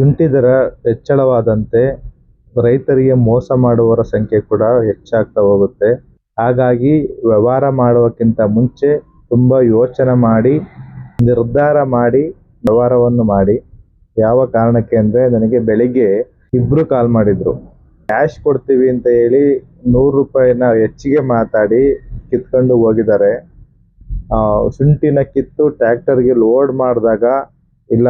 ಶುಂಠಿ ದರ ಹೆಚ್ಚಳವಾದಂತೆ ರೈತರಿಗೆ ಮೋಸ ಮಾಡುವವರ ಸಂಖ್ಯೆ ಕೂಡ ಹೆಚ್ಚಾಗ್ತಾ ಹೋಗುತ್ತೆ. ಹಾಗಾಗಿ ವ್ಯವಹಾರ ಮಾಡುವಕ್ಕಿಂತ ಮುಂಚೆ ತುಂಬ ಯೋಚನೆ ಮಾಡಿ, ನಿರ್ಧಾರ ಮಾಡಿ, ವ್ಯವಹಾರವನ್ನು ಮಾಡಿ. ಯಾವ ಕಾರಣಕ್ಕೆ ಅಂದರೆ ನನಗೆ ಬೆಳಿಗ್ಗೆ ಇಬ್ಬರು ಕಾಲ್ ಮಾಡಿದರು. ಕ್ಯಾಶ್ ಕೊಡ್ತೀವಿ ಅಂತ ಹೇಳಿ ನೂರು ರೂಪಾಯಿನ ಹೆಚ್ಚಿಗೆ ಮಾತಾಡಿ ಕಿತ್ಕೊಂಡು ಹೋಗಿದ್ದಾರೆ. ಶುಂಠಿನ ಕಿತ್ತು ಟ್ರ್ಯಾಕ್ಟರ್ಗೆ ಲೋಡ್ ಮಾಡಿದಾಗ ಇಲ್ಲ,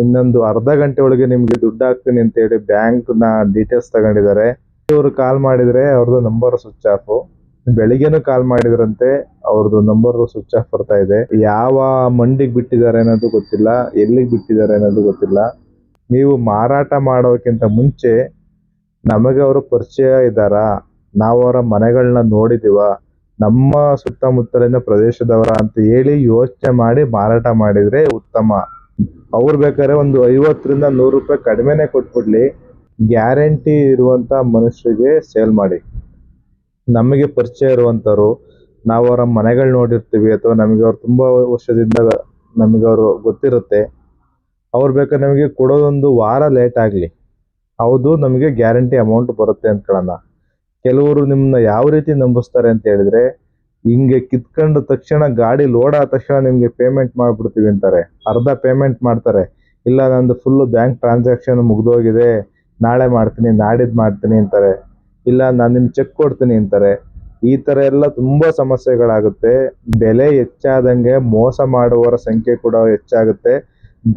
ಇನ್ನೊಂದು ಅರ್ಧ ಗಂಟೆ ಒಳಗೆ ನಿಮಗೆ ದುಡ್ಡು ಹಾಕ್ತೀನಿ ಅಂತ ಹೇಳಿ ಬ್ಯಾಂಕ್ನ ಡೀಟೇಲ್ಸ್ ತಗೊಂಡಿದ್ದಾರೆ. ಇವರು ಕಾಲ್ ಮಾಡಿದ್ರೆ ಅವ್ರದ್ದು ನಂಬರ್ ಸ್ವಿಚ್ ಆಫ್ ಬೆಳಿಗ್ಗೆನು ಕಾಲ್ ಮಾಡಿದ್ರಂತೆ ಅವ್ರದ್ದು ನಂಬರ್ ಸ್ವಿಚ್ ಆಫ್ ಬರ್ತಾ ಇದೆ. ಯಾವ ಮಂಡಿಗೆ ಬಿಟ್ಟಿದ್ದಾರೆ ಅನ್ನೋದು ಗೊತ್ತಿಲ್ಲ, ಎಲ್ಲಿಗೆ ಬಿಟ್ಟಿದ್ದಾರೆ ಅನ್ನೋದು ಗೊತ್ತಿಲ್ಲ. ನೀವು ಮಾರಾಟ ಮಾಡೋಕ್ಕಿಂತ ಮುಂಚೆ ನಮಗೆ ಅವರು ಪರಿಚಯ ಇದ್ದಾರಾ? ನಾವು ಅವರ ಮನೆಗಳನ್ನ ನೋಡಿದೀವ? ನಮ್ಮ ಸುತ್ತಮುತ್ತಲಿನ ಪ್ರದೇಶದವರ ಅಂತ ಹೇಳಿ ಯೋಚನೆ ಮಾಡಿ ಮಾರಾಟ ಮಾಡಿದ್ರೆ ಉತ್ತಮ. ಅವ್ರು ಬೇಕಾದ್ರೆ ಒಂದು ಐವತ್ತರಿಂದ ನೂರು ರೂಪಾಯಿ ಕಡಿಮೆನೆ ಕೊಟ್ಬಿಡ್ಲಿ. ಗ್ಯಾರಂಟಿ ಇರುವಂತ ಮನುಷ್ಯರಿಗೆ ಸೇಲ್ ಮಾಡಿ. ನಮಗೆ ಪರಿಚಯ ಇರುವಂತವ್ರು, ನಾವು ಅವರ ಮನೆಗಳು ನೋಡಿರ್ತೀವಿ ಅಥವಾ ನಮಗೆ ಅವ್ರು ತುಂಬಾ ವರ್ಷದಿಂದ ನಮಗೆ ಅವರು ಗೊತ್ತಿರುತ್ತೆ. ಅವ್ರು ಬೇಕಾದ್ರೆ ನಮಗೆ ಕೊಡೋದೊಂದು ವಾರ ಲೇಟ್ ಆಗಲಿ. ಹೌದು, ನಮಗೆ ಗ್ಯಾರಂಟಿ ಅಮೌಂಟ್ ಬರುತ್ತೆ ಅಂದ್ಕೊಳ್ಳೋಣ. ಕೆಲವರು ನಿಮ್ಮನ್ನ ಯಾವ ರೀತಿ ನಂಬಿಸ್ತಾರೆ ಅಂತ ಹೇಳಿದ್ರೆ ಹಿಂಗೆ ಕಿತ್ಕೊಂಡ ತಕ್ಷಣ ಗಾಡಿ ಲೋಡ್ ಆದ ತಕ್ಷಣ ನಿಮಗೆ ಪೇಮೆಂಟ್ ಮಾಡ್ಬಿಡ್ತೀವಿ ಅಂತಾರೆ. ಅರ್ಧ ಪೇಮೆಂಟ್ ಮಾಡ್ತಾರೆ. ಇಲ್ಲ, ನಂದು ಫುಲ್ ಬ್ಯಾಂಕ್ ಟ್ರಾನ್ಸಾಕ್ಷನ್ ಮುಗಿದೋಗಿದೆ. ನಾಳೆ ಮಾಡ್ತೀನಿ, ನಾಡಿದ್ದು ಮಾಡ್ತೀನಿ ಅಂತಾರೆ. ಇಲ್ಲ, ನಾನು ನಿಮ್ಗೆ ಚೆಕ್ ಕೊಡ್ತೀನಿ ಅಂತಾರೆ. ಈ ಥರ ಎಲ್ಲ ತುಂಬ ಸಮಸ್ಯೆಗಳಾಗುತ್ತೆ. ಬೆಲೆ ಹೆಚ್ಚಾದಂಗೆ ಮೋಸ ಮಾಡುವವರ ಸಂಖ್ಯೆ ಕೂಡ ಹೆಚ್ಚಾಗುತ್ತೆ.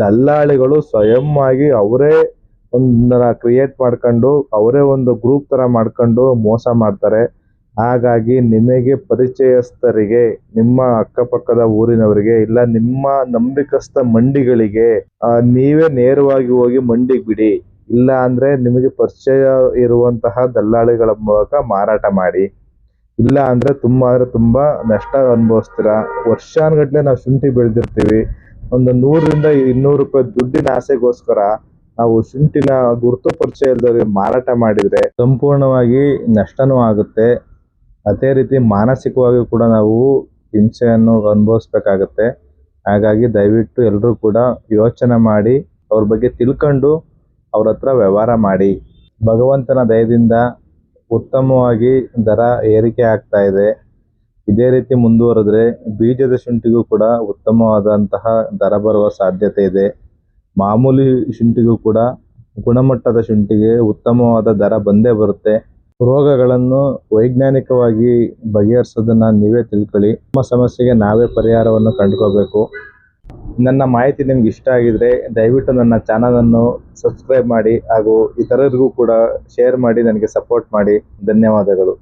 ದಲ್ಲಾಳಿಗಳು ಸ್ವಯಂ ಆಗಿ ಅವರೇ ಒಂದು ಕ್ರಿಯೇಟ್ ಮಾಡ್ಕೊಂಡು, ಅವರೇ ಒಂದು ಗ್ರೂಪ್ ತರ ಮಾಡ್ಕೊಂಡು ಮೋಸ ಮಾಡ್ತಾರೆ. ಹಾಗಾಗಿ ನಿಮಗೆ ಪರಿಚಯಸ್ಥರಿಗೆ, ನಿಮ್ಮ ಅಕ್ಕಪಕ್ಕದ ಊರಿನವರಿಗೆ, ಇಲ್ಲ ನಿಮ್ಮ ನಂಬಿಕಸ್ಥ ಮಂಡಿಗಳಿಗೆ ನೀವೇ ನೇರವಾಗಿ ಹೋಗಿ ಮಂಡಿಗೆ ಬಿಡಿ. ಇಲ್ಲ ಅಂದ್ರೆ ನಿಮಗೆ ಪರಿಚಯ ಇರುವಂತಹ ದಲ್ಲಾಳಿಗಳ ಮೂಲಕ ಮಾರಾಟ ಮಾಡಿ. ಇಲ್ಲ ಅಂದ್ರೆ ತುಂಬಾ ಅಂದ್ರೆ ತುಂಬಾ ನಷ್ಟ ಅನುಭವಿಸ್ತೀರಾ? ವರ್ಷಾನುಗಟ್ಲೆ ನಾವು ಶುಂಠಿ ಬೆಳೆದಿರ್ತೀವಿ. ಒಂದು ನೂರರಿಂದ ಇನ್ನೂರು ರೂಪಾಯಿ ದುಡ್ಡಿನ ಆಸೆಗೋಸ್ಕರ ನಾವು ಶುಂಠಿನ ಗುರುತು ಪರಿಚಯ ಮಾರಾಟ ಮಾಡಿದ್ರೆ ಸಂಪೂರ್ಣವಾಗಿ ನಷ್ಟನೂ ಆಗುತ್ತೆ. ಅದೇ ರೀತಿ ಮಾನಸಿಕವಾಗಿ ಕೂಡ ನಾವು ಹಿಂಸೆಯನ್ನು ಅನುಭವಿಸ್ಬೇಕಾಗತ್ತೆ. ಹಾಗಾಗಿ ದಯವಿಟ್ಟು ಎಲ್ಲರೂ ಕೂಡ ಯೋಚನೆ ಮಾಡಿ, ಅವ್ರ ಬಗ್ಗೆ ತಿಳ್ಕೊಂಡು ಅವ್ರ ಹತ್ರ ವ್ಯವಹಾರ ಮಾಡಿ. ಭಗವಂತನ ದಯದಿಂದ ಉತ್ತಮವಾಗಿ ದರ ಏರಿಕೆ ಆಗ್ತಾ ಇದೆ. ಇದೇ ರೀತಿ ಮುಂದುವರೆದ್ರೆ ಬೀಜದ ಶುಂಠಿಗೂ ಕೂಡ ಉತ್ತಮವಾದಂತಹ ದರ ಬರುವ ಸಾಧ್ಯತೆ ಇದೆ. ಮಾಮೂಲಿ ಶುಂಠಿಗೂ ಕೂಡ ಗುಣಮಟ್ಟದ ಶುಂಠಿಗೆ ಉತ್ತಮವಾದ ದರ ಬಂದೇ ಬರುತ್ತೆ. ರೋಗಗಳನ್ನು ವೈಜ್ಞಾನಿಕವಾಗಿ ಬಗೆಹರಿಸೋದನ್ನ ನೀವೇ ತಿಳ್ಕೊಳ್ಳಿ. ನಮ್ಮ ಸಮಸ್ಯೆಗೆ ನಾವೇ ಪರಿಹಾರವನ್ನು ಕಂಡುಕೋಬೇಕು ನನ್ನ ಮಾಹಿತಿ ನಿಮ್ಗೆ ಇಷ್ಟ ಆಗಿದ್ರೆ ದಯವಿಟ್ಟು ನನ್ನ ಚಾನಲನ್ನು ಸಬ್ಸ್ಕ್ರೈಬ್ ಮಾಡಿ ಹಾಗೂ ಇತರರಿಗೂ ಕೂಡ ಶೇರ್ ಮಾಡಿ, ನನಗೆ ಸಪೋರ್ಟ್ ಮಾಡಿ. ಧನ್ಯವಾದಗಳು.